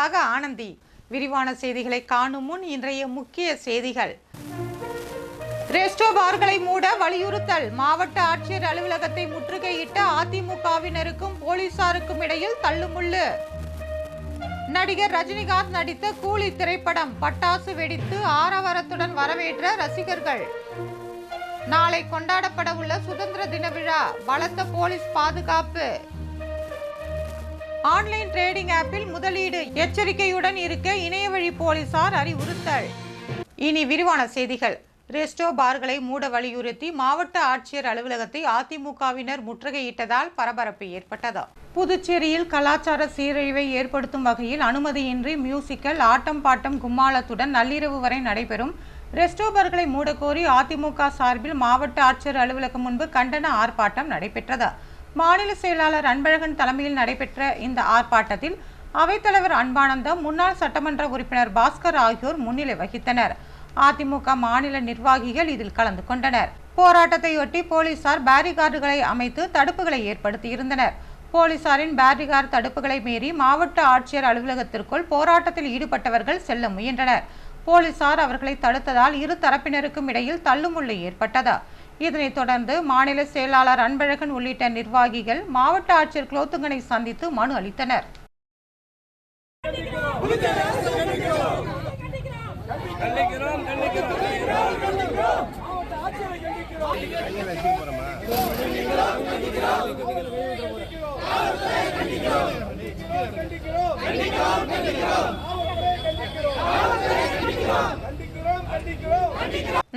உங்களுக்காக ஆனந்தி. விரிவான செய்திகளை காணும் முன் இன்றைய முக்கிய செய்திகள். ரெஸ்டோ பார்களை மூட வலியுறுத்தல். மாவட்ட ஆட்சியர் அலுவலகத்தை முற்றுகையிட்ட அதிமுகவினருக்கும் போலீசாருக்கும் இடையில் தள்ளுமுள்ளு. நடிகர் ரஜினிகாந்த் நடித்த கூலி திரைப்படம் பட்டாசு வெடித்து ஆரவாரத்துடன் வரவேற்ற ரசிகர்கள். நாளை கொண்டாடப்பட உள்ள சுதந்திர தின விழா. பலத்த போலீஸ் பாதுகாப்பு. ஆன்லைன் ட்ரேடிங் ஆப்பில் முதலீடு எச்சரிக்கையுடன் இருக்க இணையவழி போலீசார் அறிவுறுத்தல். இனி விரிவான செய்திகள். ரெஸ்டோ பார்களை மூட வலியுறுத்தி மாவட்ட ஆட்சியர் அலுவலகத்தை அதிமுகவினர் முற்றுகையிட்டதால் பரபரப்பு ஏற்பட்டது. புதுச்சேரியில் கலாச்சார சீரழிவை ஏற்படுத்தும் வகையில் அனுமதியின்றி மியூசிக்கல் ஆட்டம் பாட்டம் கும்மாளத்துடன் நள்ளிரவு வரை நடைபெறும் ரெஸ்டோ பார்களை மூடக்கோரி அதிமுக சார்பில் மாவட்ட ஆட்சியர் அலுவலகம் முன்பு கண்டன ஆர்ப்பாட்டம் நடைபெற்றது. மாநில செயலாளர் அன்பழகன் தலைமையில் நடைபெற்ற இந்த ஆர்ப்பாட்டத்தில் அவைத்தலைவர் அன்பானந்தம் முன்னாள் சட்டமன்ற உறுப்பினர் பாஸ்கர் ஆகியோர் முன்னிலை வகித்தனர். அதிமுக மாநில நிர்வாகிகள் இதில் கலந்து கொண்டனர். போராட்டத்தையொட்டி போலீசார் பேரிகார்டுகளை அமைத்து தடுப்புகளை ஏற்படுத்தியிருந்தனர். போலீசாரின் பேரிகார்டு தடுப்புகளை மீறி மாவட்ட ஆட்சியர் அலுவலகத்திற்குள் போராட்டத்தில் ஈடுபட்டவர்கள் செல்ல முயன்றனர். போலீசார் அவர்களை தடுத்ததால் இரு தரப்பினருக்கும் இடையில் தள்ளுமுள்ளு ஏற்பட்டது. இதனைத் தொடர்ந்து மாநில செயலாளர் அன்பழகன் உள்ளிட்ட நிர்வாகிகள் மாவட்ட ஆட்சியர் குலோத்துங்கனை சந்தித்து மனு அளித்தனர். கண்டிக்கிறோம் கண்டிக்கிறோம்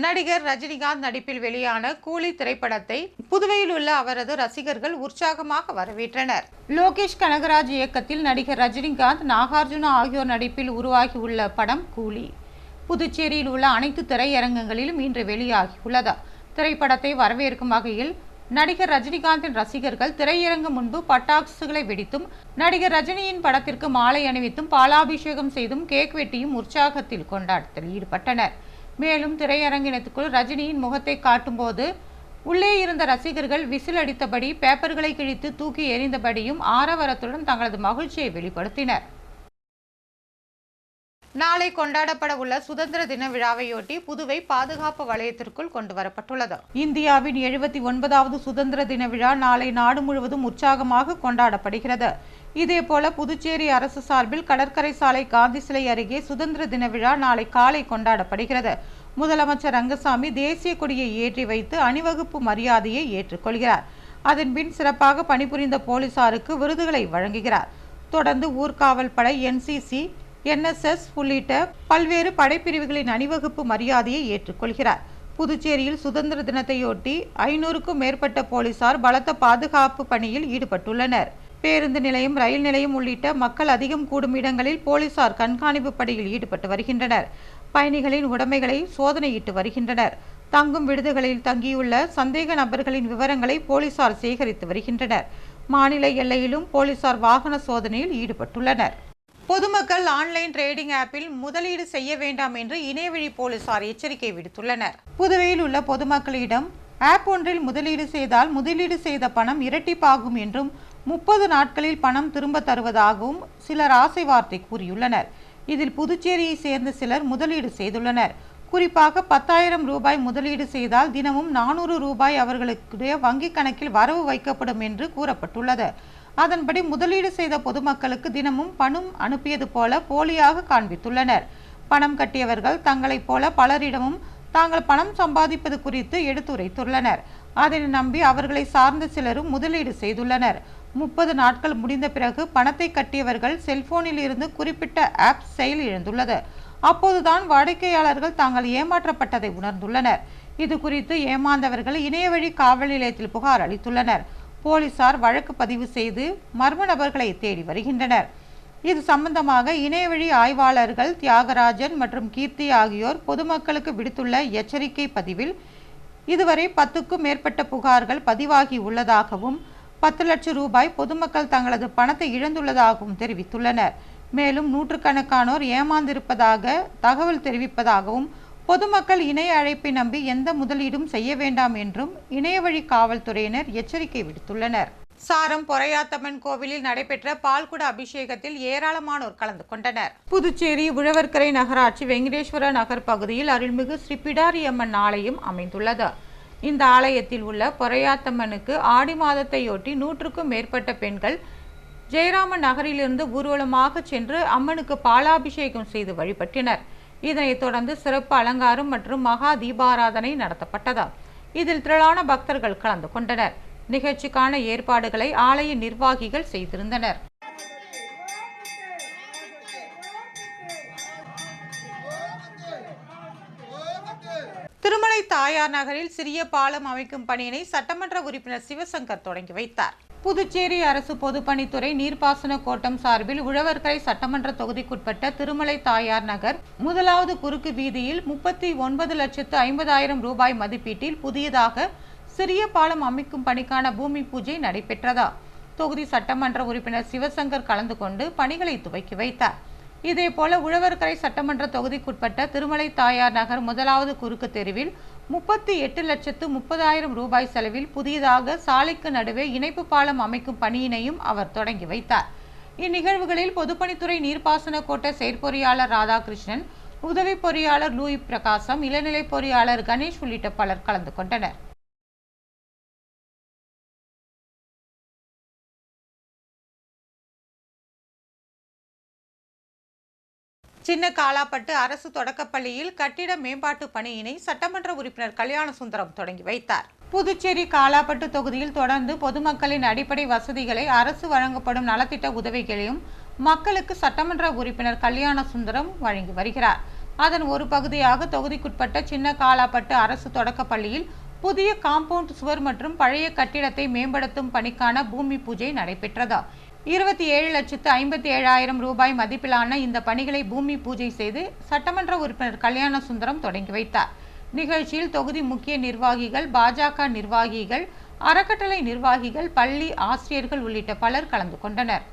நடிகர் ரஜினிகாந்த் நடிப்பில் வெளியான கூலி திரைப்படத்தை புதுவையில் உள்ள அவரது ரசிகர்கள் உற்சாகமாக வரவேற்றனர். லோகேஷ் கனகராஜ் இயக்கத்தில் நடிகர் ரஜினிகாந்த் நாகார்ஜுனா ஆகியோர் நடிப்பில் உருவாகியுள்ள படம் கூலி. புதுச்சேரியில் உள்ள அனைத்து திரையரங்கங்களிலும் இன்று வெளியாகியுள்ளது திரைப்படத்தை வரவேற்கும் வகையில் நடிகர் ரஜினிகாந்தின் ரசிகர்கள் திரையரங்கு முன்பு பட்டாசுகளை வெடித்தும் நடிகர் ரஜினியின் படத்திற்கு மாலை அணிவித்தும் பாலாபிஷேகம் செய்தும் கேக் வெட்டியும் உற்சாகத்தில் கொண்டாட்டத்தில் ஈடுபட்டனர். மேலும் திரையரங்கினத்துக்குள் ரஜினியின் முகத்தை காட்டும்போது உள்ளே இருந்த ரசிகர்கள் விசில் அடித்தபடி பேப்பர்களை கிழித்து தூக்கி எறிந்தபடியும் ஆரவாரத்துடன் தங்களது மகிழ்ச்சியை வெளிப்படுத்தினர். நாளை கொண்டாடப்பட உள்ள சுதந்திர தின விழாவையொட்டி புதுவை பாதுகாப்பு வலயத்திற்குள் கொண்டு வரப்பட்டுள்ளது. இந்தியாவின் எழுபத்தி ஒன்பதாவது சுதந்திர தின விழா நாளை நாடு முழுவதும் உற்சாகமாக கொண்டாடப்படுகிறது. இதேபோல புதுச்சேரி அரசு சார்பில் கடற்கரை சாலை காந்தி சிலை அருகே சுதந்திர தின விழா நாளை காலை கொண்டாடப்படுகிறது. முதலமைச்சர் ரங்கசாமி தேசிய கொடியை ஏற்றி வைத்து அணிவகுப்பு மரியாதையை ஏற்றுக்கொள்கிறார். அதன்பின் சிறப்பாக பணிபுரிந்த போலீசாருக்கு விருதுகளை வழங்குகிறார். தொடர்ந்து ஊர்காவல் படை என்சிசி என்எஸ்எஸ் உள்ளிட்ட பல்வேறு படைப்பிரிவுகளின் அணிவகுப்பு மரியாதையை ஏற்றுக்கொள்கிறார். புதுச்சேரியில் சுதந்திர தினத்தையொட்டி ஐநூறுக்கும் மேற்பட்ட போலீசார் பலத்த பாதுகாப்பு பணியில் ஈடுபட்டுள்ளனர். பேருந்து நிலையம் ரயில் நிலையம் உள்ளிட்ட மக்கள் அதிகம் கூடும் இடங்களில் போலீசார் கண்காணிப்பு பணியில் ஈடுபட்டு வருகின்றனர். பயணிகளின் உடைமைகளை சோதனையிட்டு வருகின்றனர். தங்கும் விடுதிகளில் தங்கியுள்ள சந்தேக நபர்களின் விவரங்களை போலீசார் சேகரித்து வருகின்றனர். மாநில எல்லையிலும் போலீசார் வாகன சோதனையில் ஈடுபட்டுள்ளனர். பொதுமக்கள் ஆன்லைன் ட்ரேடிங் ஆப்பில் முதலீடு செய்ய வேண்டாம் என்று இணையவழி போலீசார் எச்சரிக்கை விடுத்துள்ளனர். புதுவையில் உள்ள பொதுமக்களிடம் ஆப் ஒன்றில் முதலீடு செய்தால் முதலீடு செய்த பணம் இரட்டிப்பாகும் என்றும் முப்பது நாட்களில் பணம் திரும்ப தருவதாகவும் சிலர் ஆசை வார்த்தை கூறியுள்ளனர். இதில் புதுச்சேரியை சேர்ந்த சிலர் முதலீடு செய்துள்ளனர். குறிப்பாக பத்தாயிரம் ரூபாய் முதலீடு செய்தால் தினமும் நானூறு ரூபாய் அவர்களுடைய வங்கிக் கணக்கில் வரவு வைக்கப்படும் என்று கூறப்பட்டுள்ளது. அதன்படி முதலீடு செய்த பொதுமக்களுக்கு தினமும் பணம் அனுப்பியது போல போலியாக காண்பித்துள்ளனர். பணம் கட்டியவர்கள் தங்களைப் போல பலரிடமும் தாங்கள் பணம் சம்பாதிப்பது குறித்து எடுத்துரைத்துள்ளனர். அதனை நம்பி அவர்களை சார்ந்த சிலரும் முதலீடு செய்துள்ளனர். முப்பது நாட்கள் முடிந்த பிறகு பணத்தை கட்டியவர்கள் செல்போனில் இருந்து குறிப்பிட்ட ஆப் செயல் இழந்துள்ளது. அப்போதுதான் வாடிக்கையாளர்கள் தாங்கள் ஏமாற்றப்பட்டதை உணர்ந்துள்ளனர். இது குறித்து ஏமாந்தவர்கள் இணையவழி காவல் நிலையத்தில் புகார் அளித்துள்ளனர். போலீசார் வழக்கு பதிவு செய்து மர்ம நபர்களை தேடி வருகின்றனர். இது சம்பந்தமாக இணையவழி ஆய்வாளர்கள் தியாகராஜன் மற்றும் கீர்த்தி ஆகியோர் பொதுமக்களுக்கு விடுத்துள்ள எச்சரிக்கை பதிவில் இதுவரை பத்துக்கும் மேற்பட்ட புகார்கள் பதிவாகி உள்ளதாகவும் பத்து லட்சம் ரூபாய் பொதுமக்கள் தங்களது பணத்தை இழந்துள்ளதாகவும் தெரிவித்துள்ளனர். மேலும் நூற்றுக்கணக்கானோர் ஏமாந்திருப்பதாக தகவல் தெரிவிப்பதாகவும் பொதுமக்கள் இணைய அழைப்பை நம்பி எந்த முதலீடும் செய்ய வேண்டாம் என்றும் இணையவழி காவல்துறையினர் எச்சரிக்கை விடுத்துள்ளனர். சாரம் பொறையாத்தம்மன் கோவிலில் நடைபெற்ற பால்குட அபிஷேகத்தில் ஏராளமானோர் கலந்து கொண்டனர். புதுச்சேரி உழவர்கரை நகராட்சி வெங்கடேஸ்வர நகர் பகுதியில் அருள்மிகு ஸ்ரீ பிடாரியம்மன் ஆலயம் அமைந்துள்ளது. இந்த ஆலயத்தில் உள்ள பொறையாத்தம்மனுக்கு ஆடி மாதத்தையொட்டி நூற்றுக்கும் மேற்பட்ட பெண்கள் ஜெயராமன் நகரிலிருந்து ஊர்வலமாக சென்று அம்மனுக்கு பாலாபிஷேகம் செய்து வழிபட்டினர். இதனைத் தொடர்ந்து சிறப்பு அலங்காரம் மற்றும் மகா தீபாராதனை நடத்தப்பட்டதா இதில் திரளான பக்தர்கள் கலந்து கொண்டனர். நிகழ்ச்சிக்கான ஏற்பாடுகளை ஆலய நிர்வாகிகள் செய்திருந்தனர். திருமலை தாயார் நகரில் சிறிய பாலம் அமைக்கும் பணியினை சட்டமன்ற உறுப்பினர் சிவசங்கர் தொடங்கி வைத்தார். புதுச்சேரி அரசு பொதுப்பணித்துறை நீர்ப்பாசன கோட்டம் சார்பில் உழவர்கரை சட்டமன்ற தொகுதிக்குட்பட்ட திருமலை தாயார் நகர் முதலாவது குறுக்கு வீதியில் முப்பத்தி ஒன்பது லட்சத்து ஐம்பதாயிரம் ரூபாய் மதிப்பீட்டில் புதியதாக சிறிய பாலம் அமைக்கும் பணிக்கான பூமி பூஜை நடைபெற்றதா? தொகுதி சட்டமன்ற உறுப்பினர் சிவசங்கர் கலந்து கொண்டு பணிகளை துவக்கி வைத்தார். இதேபோல உழவர்கரை சட்டமன்ற தொகுதிக்குட்பட்ட திருமலை தாயார் நகர் முதலாவது குறுக்கு தெருவில் முப்பத்தி எட்டு லட்சத்து முப்பதாயிரம் ரூபாய் செலவில் புதியதாக சாலைக்கு நடுவே இணைப்பு பாலம் அமைக்கும் பணியினையும் அவர் தொடங்கி வைத்தார். இந்நிகழ்வுகளில் பொதுப்பணித்துறை நீர்ப்பாசன கோட்ட செயற்பொறியாளர் ராதாகிருஷ்ணன் உதவி பொறியாளர் லூயி பிரகாசம் இளநிலை பொறியாளர் கணேஷ் உள்ளிட்ட பலர் கலந்து கொண்டனர். சின்ன காலாப்பட்டு அரசு தொடக்கப்பள்ளியில் கட்டிட மேம்பாட்டு பணியினை சட்டமன்ற உறுப்பினர் கல்யாண சுந்தரம் தொடங்கி வைத்தார். புதுச்சேரி காலாப்பட்டு தொகுதியில் தொடர்ந்து பொதுமக்களின் அடிப்படை வசதிகளை அரசு வழங்கப்படும் நலத்திட்ட உதவிகளையும் மக்களுக்கு சட்டமன்ற உறுப்பினர் கல்யாண சுந்தரம் வழங்கி வருகிறார். அதன் ஒரு பகுதியாக தொகுதிக்குட்பட்ட சின்ன காலாப்பட்டு அரசு தொடக்கப்பள்ளியில் புதிய காம்பவுண்ட் சுவர் மற்றும் பழைய கட்டிடத்தை மேம்படுத்தும் பணிக்கான பூமி பூஜை நடைபெற்றது. இருபத்தி ஏழு லட்சத்து ஐம்பத்தி ஏழாயிரம் ரூபாய் மதிப்பிலான இந்த பணிகளை பூமி பூஜை செய்து சட்டமன்ற உறுப்பினர் கல்யாண சுந்தரம் தொடங்கி வைத்தார். நிகழ்ச்சியில் தொகுதி முக்கிய நிர்வாகிகள் பாஜக நிர்வாகிகள் அறக்கட்டளை நிர்வாகிகள் பள்ளி ஆசிரியர்கள் உள்ளிட்ட பலர் கலந்து கொண்டனர்.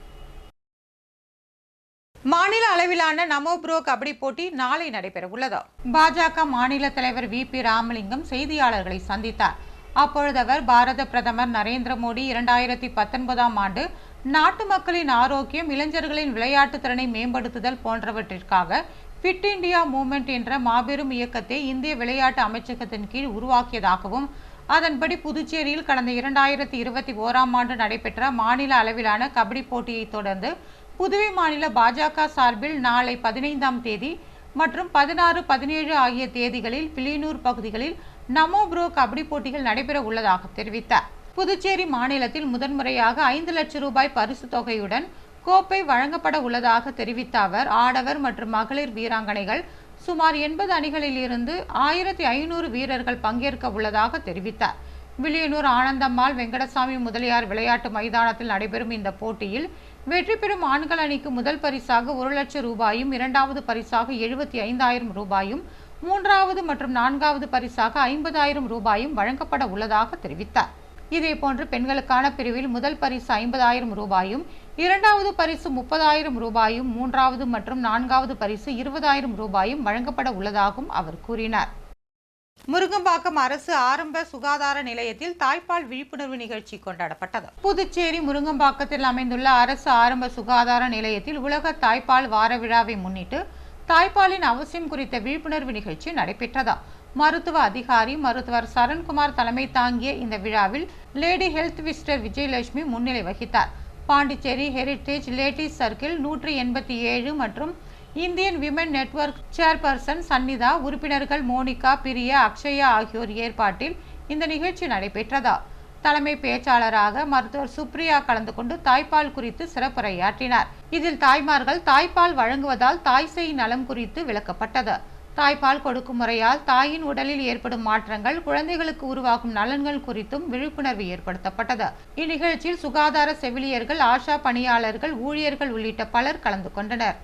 மாநில அளவிலான நமோ புரோ கபடி போட்டி நாளை நடைபெற உள்ளது பாஜக மாநில தலைவர் வி. பி. ராமலிங்கம் செய்தியாளர்களை சந்தித்தார். அப்பொழுது அவர் பாரத பிரதமர் நரேந்திர மோடி இரண்டாயிரத்தி பத்தொன்பதாம் ஆண்டு நாட்டு மக்களின் ஆரோக்கியம் இளைஞர்களின் விளையாட்டு திறனை மேம்படுத்துதல் போன்றவற்றிற்காக ஃபிட் இந்தியா மூமெண்ட் என்ற மாபெரும் இயக்கத்தை இந்திய விளையாட்டு அமைச்சகத்தின் கீழ் உருவாக்கியதாகவும் அதன்படி புதுச்சேரியில் கடந்த இரண்டாயிரத்தி இருபத்தி ஓராம் ஆண்டு நடைபெற்ற மாநில அளவிலான கபடி போட்டியை தொடர்ந்து புதுவை மாநில பாஜக சார்பில் நாளை பதினைந்தாம் தேதி மற்றும் பதினாறு பதினேழு ஆகிய தேதிகளில் பிலினூர் பகுதிகளில் நமோ ப்ரோ கபடி போட்டிகள் நடைபெற உள்ளதாக தெரிவித்தார். புதுச்சேரி மாநிலத்தில் முதன்முறையாக ஐந்து லட்சம் ரூபாய் பரிசு தொகையுடன் கோப்பை வழங்கப்பட உள்ளதாக தெரிவித்த அவர் ஆடவர் மற்றும் மகளிர் வீராங்கனைகள் சுமார் எண்பது அணிகளில் இருந்து ஆயிரத்தி ஐநூறு வீரர்கள் பங்கேற்க உள்ளதாக தெரிவித்தார். வில்லியனூர் ஆனந்தம்மாள் வெங்கடசாமி முதலியார் விளையாட்டு மைதானத்தில் நடைபெறும் இந்த போட்டியில் வெற்றி பெறும் ஆண்கள் அணிக்கு முதல் பரிசாக ஒரு லட்சம் ரூபாயும் இரண்டாவது பரிசாக எழுபத்தி ஐந்தாயிரம் ரூபாயும் மூன்றாவது மற்றும் நான்காவது பரிசாக ஐம்பதாயிரம் ரூபாயும் வழங்கப்பட உள்ளதாக தெரிவித்தார். இதேபோன்று பெண்களுக்கான பிரிவில் முதல் பரிசு ஐம்பதாயிரம் ரூபாயும் இரண்டாவது பரிசு முப்பதாயிரம் ரூபாயும் மூன்றாவது மற்றும் நான்காவது பரிசு இருபதாயிரம் ரூபாயும் வழங்கப்பட உள்ளதாகவும் அவர் கூறினார். முருங்கம்பாக்கம் அரசு ஆரம்ப சுகாதார நிலையத்தில் தாய்ப்பால் விழிப்புணர்வு நிகழ்ச்சி கொண்டாடப்பட்டது. புதுச்சேரி முருங்கம்பாக்கத்தில் அமைந்துள்ள அரசு ஆரம்ப சுகாதார நிலையத்தில் உலக தாய்ப்பால் வார விழாவை முன்னிட்டு தாய்ப்பாலின் அவசியம் குறித்த விழிப்புணர்வு நிகழ்ச்சி நடைபெற்றதா. மருத்துவ அதிகாரி மருத்துவர் சரண்குமார் தலைமை தாங்கிய இந்த விழாவில் லேடி ஹெல்த் விசிட்டர் விஜயலட்சுமி முன்னிலை வகித்தார். பாண்டிச்சேரி ஹெரிட்டேஜ் லேடிஸ் சர்க்கிள் நூற்றி எண்பத்தி ஏழு மற்றும் Indian women network chairperson Sannitha உறுப்பினர்கள் மோனிகா பிரியா அக்ஷயா ஆகியோர் ஏற்பாட்டில் இந்த நிகழ்ச்சி நடைபெற்றதா. தலைமை பேச்சாளராக மருத்துவர் சுப்ரியா கலந்து கொண்டு தாய்ப்பால் குறித்து சிறப்புரையாற்றினார். இதில் தாய்மார்கள் தாய்ப்பால் வழங்குவதால் தாய் சேய் நலம் குறித்து விளக்கப்பட்டது. தாய்ப்பால் கொடுக்கும் முறையால் தாயின் உடலில் ஏற்படும் மாற்றங்கள் குழந்தைகளுக்கு உருவாகும் நலன்கள் குறித்தும் விழிப்புணர்வு ஏற்படுத்தப்பட்டது. இந்நிகழ்ச்சியில் சுகாதார செவிலியர்கள் ஆஷா பணியாளர்கள் ஊழியர்கள் உள்ளிட்ட பலர் கலந்து கொண்டனர்.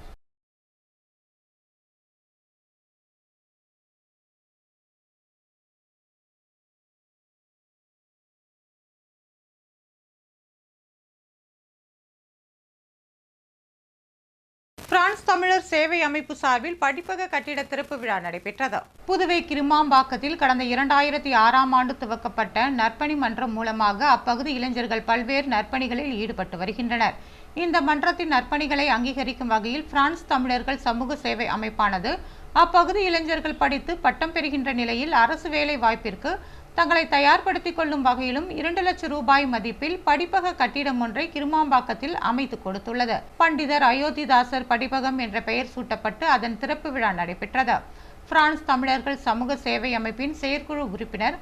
தமிழர் சேவை அமைப்பு சார்பில் படிப்பக கட்டிட திறப்பு விழா நடைபெற்றது. புதுவை கிருமாம்பாக்கத்தில் கடந்த இரண்டாயிரத்தி ஆறாம் ஆண்டு துவக்கப்பட்ட நற்பணி மன்றம் மூலமாக அப்பகுதி இளைஞர்கள் பல்வேறு நற்பணிகளில் ஈடுபட்டு வருகின்றனர். இந்த மன்றத்தின் நற்பணிகளை அங்கீகரிக்கும் வகையில் பிரான்ஸ் தமிழர்கள் சமூக சேவை அமைப்பானது அப்பகுதி இளைஞர்கள் படித்து பட்டம் பெறுகின்ற நிலையில் அரசு வேலை வாய்ப்பிற்கு தங்களை தயார்படுத்திக் கொள்ளும் வகையிலும் இரண்டு லட்சம் ரூபாய் மதிப்பில் படிப்பக கட்டிடம் ஒன்றை கிருமாம்பாக்கத்தில் அமைத்து கொடுத்துள்ளது. பண்டிதர் அயோத்திதாசர் படிப்பகம் என்ற பெயர் சூட்டப்பட்டு அதன் திறப்பு விழா நடைபெற்றது. பிரான்ஸ் தமிழர்கள் சமூக சேவை அமைப்பின் செயற்குழு உறுப்பினர்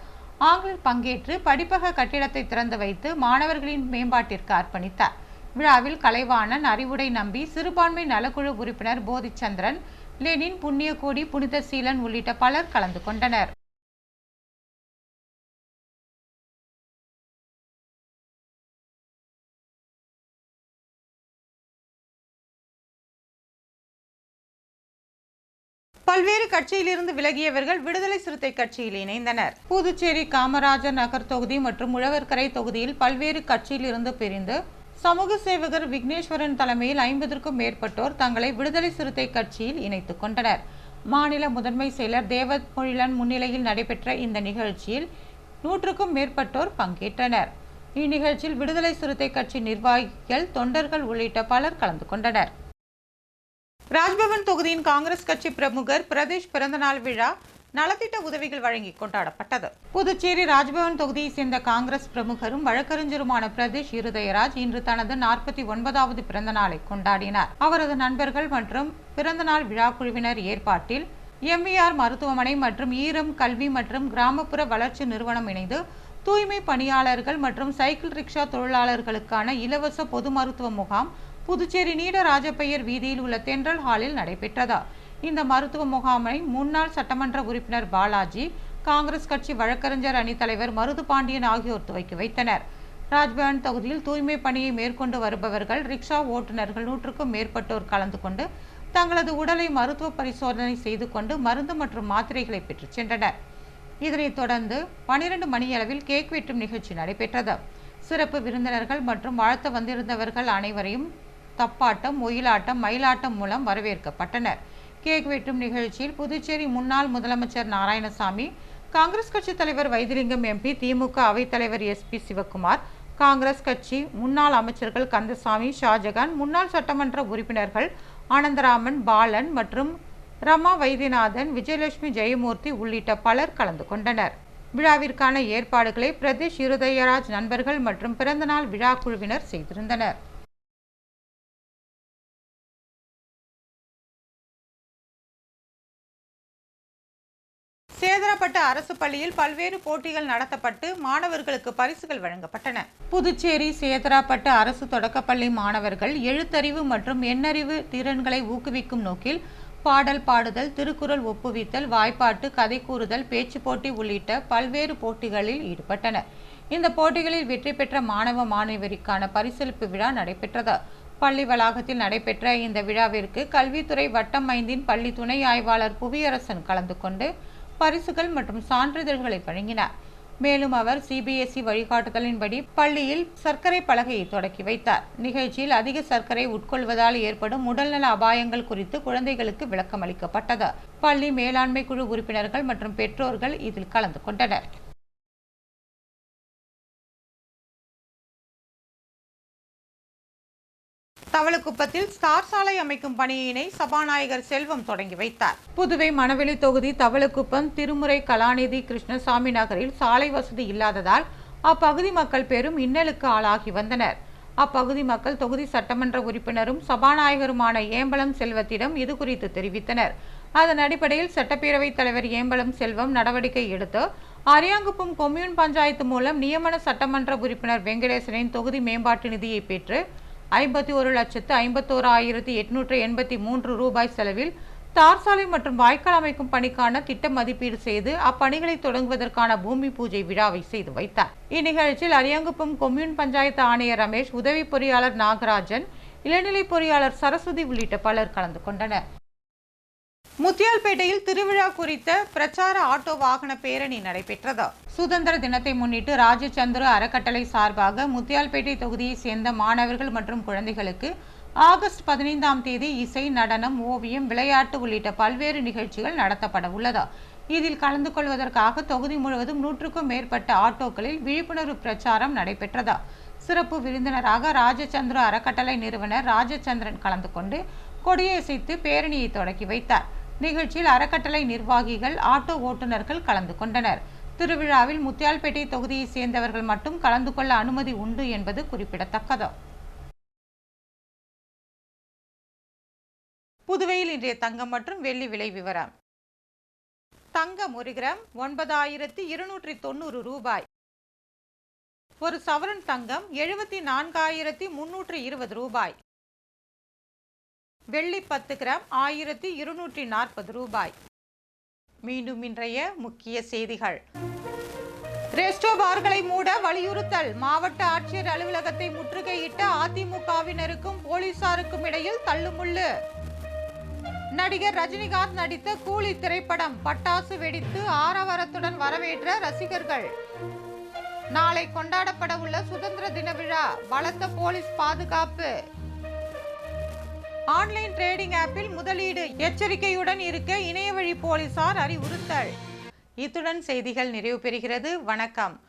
ஆங்கிலர் பங்கேற்று படிப்பக கட்டிடத்தை திறந்து வைத்து மாணவர்களின் மேம்பாட்டிற்கு அர்ப்பணித்தார். விழாவில் கலைவாணன் அறிவுடை நம்பி சிறுபான்மை நலக்குழு உறுப்பினர் போதிச்சந்திரன் லெனின் புண்ணியகோடி புனித சீலன் உள்ளிட்ட பலர் கலந்து கொண்டனர். பல்வேறு கட்சியிலிருந்து விலகியவர்கள் விடுதலை சிறுத்தை கட்சியில் இணைந்தனர். புதுச்சேரி காமராஜர் நகர் தொகுதி மற்றும் உழவர்கரை தொகுதியில் பல்வேறு கட்சியிலிருந்து பிரிந்து சமூக சேவகர் விக்னேஸ்வரன் தலைமையில் ஐம்பதற்கும் மேற்பட்டோர் தங்களை விடுதலை சிறுத்தை கட்சியில் இணைத்துக் கொண்டனர். மாநில முதன்மை செயலர் தேவமொழிலன் முன்னிலையில் நடைபெற்ற இந்த நிகழ்ச்சியில் நூற்றுக்கும் மேற்பட்டோர் பங்கேற்றனர். இந்நிகழ்ச்சியில் விடுதலை சிறுத்தை கட்சி நிர்வாகிகள் தொண்டர்கள் உள்ளிட்ட பலர் கலந்து கொண்டனர். ராஜ்பவன் தொகுதியின் காங்கிரஸ் கட்சி பிரமுகர் பிரதேஷ் பிறந்தநாள் விழா நலத்திட்ட உதவிகள் வழங்கி கொண்டாடப்பட்டது. புதுச்சேரி ராஜ்பவன் தொகுதியை சேர்ந்த காங்கிரஸ் பிரமுகரும் வழக்கறிஞருமான பிரதேஷ் இருதயராஜ் இன்று தனது நாற்பத்தி ஒன்பதாவது பிறந்த நாளை கொண்டாடினார். அவரது நண்பர்கள் மற்றும் பிறந்தநாள் விழா குழுவினர் ஏற்பாட்டில் எம்விஆர் மருத்துவமனை மற்றும் ஈரம் கல்வி மற்றும் கிராமப்புற வளர்ச்சி நிறுவனம் இணைந்து தூய்மை பணியாளர்கள் மற்றும் சைக்கிள் ரிக்ஷா தொழிலாளர்களுக்கான இலவச பொது மருத்துவ முகாம் புதுச்சேரி நீட ராஜப்பையர் வீதியில் உள்ள தென்றல் ஹாலில் நடைபெற்றதா? இந்த மருத்துவ முகாமை முன்னாள் சட்டமன்ற உறுப்பினர் பாலாஜி காங்கிரஸ் கட்சி வழக்கறிஞர் அணி தலைவர் மருது பாண்டியன் ஆகியோர் துவக்கி வைத்தனர். ராஜ்பவன் தொகுதியில் தூய்மை பணியை மேற்கொண்டு வருபவர்கள் ரிக்ஷா ஓட்டுநர்கள் நூற்றுக்கும் மேற்பட்டோர் கலந்து கொண்டு தங்களது உடலை மருத்துவ பரிசோதனை செய்து கொண்டு மருந்து மற்றும் மாத்திரைகளை பெற்றுச் சென்றனர். இதனைத் தொடர்ந்து பனிரெண்டு மணியளவில் கேக் வெட்டும் நிகழ்ச்சி நடைபெற்றது. சிறப்பு விருந்தினர்கள் மற்றும் வாழ்த்த வந்திருந்தவர்கள் அனைவரையும் தப்பாட்டம் ஒயிலாட்டம் மயிலாட்டம் மூலம் வரவேற்கப்பட்டனர். கேக் வெட்டும் நிகழ்ச்சியில் புதுச்சேரி முன்னாள் முதலமைச்சர் நாராயணசாமி காங்கிரஸ் கட்சி தலைவர் வைத்திலிங்கம் எம்பி திமுக அவைத்தலைவர் எஸ் பி சிவக்குமார் காங்கிரஸ் கட்சி முன்னாள் அமைச்சர்கள் கந்தசாமி ஷாஜகான் முன்னாள் சட்டமன்ற உறுப்பினர்கள் ஆனந்தராமன் பாலன் மற்றும் ரமா வைத்தியநாதன் விஜயலட்சுமி ஜெயமூர்த்தி உள்ளிட்ட பலர் கலந்து கொண்டனர். விழாவிற்கான ஏற்பாடுகளை பிரதேஷ் இருதயராஜ் நண்பர்கள் மற்றும் பிறந்தநாள் விழா குழுவினர் செய்திருந்தனர். அரசு பள்ளியில் பல்வேறு போட்டிகள் நடத்தப்பட்டு மாணவர்களுக்கு பரிசுகள் வழங்கப்பட்டன. புதுச்சேரி சேதராப்பட்டு அரசு தொடக்கப்பள்ளி மாணவர்கள் எழுத்தறிவு மற்றும் எண்ணறிவு திறன்களை ஊக்குவிக்கும் நோக்கில் பாடல் பாடுதல் திருக்குறள் ஒப்புவித்தல் வாய்ப்பாட்டு கதை கூறுதல் பேச்சு போட்டி உள்ளிட்ட பல்வேறு போட்டிகளில் ஈடுபட்டனர். இந்த போட்டிகளில் வெற்றி பெற்ற மாணவ மாணவரிக்கான பரிசளிப்பு விழா நடைபெற்றது. பள்ளி வளாகத்தில் நடைபெற்ற இந்த விழாவிற்கு கல்வித்துறை வட்டம் ஐந்தின் பள்ளி துணை ஆய்வாளர் புவியரசன் கலந்து கொண்டு பரிசுகள் மற்றும் சான்றிதழ்களை வழங்கினார். மேலும் அவர் சிபிஎஸ்இ வழிகாட்டுதலின்படி பள்ளியில் சர்க்கரை பலகையை தொடக்கி வைத்தார். நிகழ்ச்சியில் அதிக சர்க்கரை உட்கொள்வதால் ஏற்படும் உடல்நல அபாயங்கள் குறித்து குழந்தைகளுக்கு விளக்கம் அளிக்கப்பட்டது பள்ளி மேலாண்மை குழு உறுப்பினர்கள் மற்றும் பெற்றோர்கள் இதில் கலந்து கொண்டனர். தவளக்குப்பத்தில் ஸ்டார் சாலை அமைக்கும் பணியினை சபாநாயகர் செல்வம் தொடங்கி வைத்தார். புதுவை மணவெளி தொகுதி தவளக்குப்பம் திருமுறை கலாநிதி கிருஷ்ணசாமி நகரில் சாலை வசதி இல்லாததால் அப்பகுதி மக்கள் பெரும் இன்னலுக்கு ஆளாகி வந்தனர். அப்பகுதி மக்கள் தொகுதி சட்டமன்ற உறுப்பினரும் சபாநாயகருமான ஏம்பலம் செல்வத்திடம் இது குறித்து தெரிவித்தனர். அதன் அடிப்படையில் சட்டப்பேரவைத் தலைவர் ஏம்பலம் செல்வம் நடவடிக்கை எடுத்து அரியாங்குப்பம் கொம்யூன் பஞ்சாயத்து மூலம் நியமன சட்டமன்ற உறுப்பினர் வெங்கடேசனின் தொகுதி மேம்பாட்டு நிதியை பெற்று ஐம்பத்தி ஒரு லட்சத்து ஐம்பத்தோராயிரத்தி எட்நூற்று எண்பத்தி மூன்று ரூபாய் செலவில் தார் சாலை மற்றும் வாய்க்கால் அமைக்கும் பணிக்கான திட்ட மதிப்பீடு செய்து அப்பணிகளை தொடங்குவதற்கான பூமி பூஜை விழாவை செய்து வைத்தார். இந்நிகழ்ச்சியில் அரியாங்குப்பம் கொம்யூன் பஞ்சாயத்து ஆணையர் ரமேஷ் உதவி பொறியாளர் நாகராஜன் இளநிலை பொறியாளர் சரஸ்வதி உள்ளிட்ட பலர் கலந்து கொண்டனர். முத்தியால்பேட்டையில் திருவிழா குறித்த பிரச்சார ஆட்டோ வாகன பேரணி நடைபெற்றது. சுதந்திர தினத்தை முன்னிட்டு ராஜச்சந்திர அறக்கட்டளை சார்பாக முத்தியால்பேட்டை தொகுதியைச் சேர்ந்த மாணவர்கள் மற்றும் குழந்தைகளுக்கு ஆகஸ்ட் பதினைந்தாம் தேதி இசை நடனம் ஓவியம் விளையாட்டு உள்ளிட்ட பல்வேறு நிகழ்ச்சிகள் நடத்தப்பட உள்ளது. இதில் கலந்து கொள்வதற்காக தொகுதி முழுவதும் நூற்றுக்கும் மேற்பட்ட ஆட்டோக்களில் விழிப்புணர்வு பிரச்சாரம் நடைபெற்றது. சிறப்பு விருந்தினராக ராஜச்சந்திர அறக்கட்டளை நிறுவனர் ராஜச்சந்திரன் கலந்து கொண்டு கொடியசைத்து பேரணியை தொடக்கி வைத்தார். நிகழ்ச்சியில் அறக்கட்டளை நிர்வாகிகள் ஆட்டோ ஓட்டுநர்கள் கலந்து கொண்டனர். திருவிழாவில் முத்தியால்பேட்டை தொகுதியை சேர்ந்தவர்கள் மட்டும் கலந்து கொள்ள அனுமதி உண்டு என்பது குறிப்பிடத்தக்கது. புதுவையில் இன்றைய தங்கம் மற்றும் வெள்ளி விலை விவரம். தங்கம் ஒரு கிராம் ஒன்பதாயிரத்தி இருநூற்றி தொண்ணூறு ரூபாய். ஒரு சவரன் தங்கம் எழுபத்தி நான்காயிரத்தி முன்னூற்றி இருபது ரூபாய். வெள்ளி பத்து கிராம் ஆயிரத்தி இருநூற்றி நாற்பது ரூபாய். மீண்டும் இன்றைய முக்கிய செய்திகள். ரெஸ்டோ பார்களை மூட வலியுறுத்தல். மாவட்ட ஆட்சியர் அலுவலகத்தை முற்றுகையிட்ட அதிமுகவினருக்கும் போலீசாருக்கும் இடையில் தள்ளுமுள்ளு. நடிகர் ரஜினிகாந்த் நடித்த கூலி திரைப்படம் பட்டாசு வெடித்து ஆரவாரத்துடன் வரவேற்ற ரசிகர்கள். நாளை கொண்டாடப்பட உள்ள சுதந்திர தின விழா. பலத்த போலீஸ் பாதுகாப்பு. ஆன்லைன் ட்ரேடிங் ஆப்பில் முதலீடு எச்சரிக்கையுடன் இருக்க இணையவழி போலீசார் அறிவுறுத்தல். இத்துடன் செய்திகள் நிறைவு பெறுகிறது. வணக்கம்.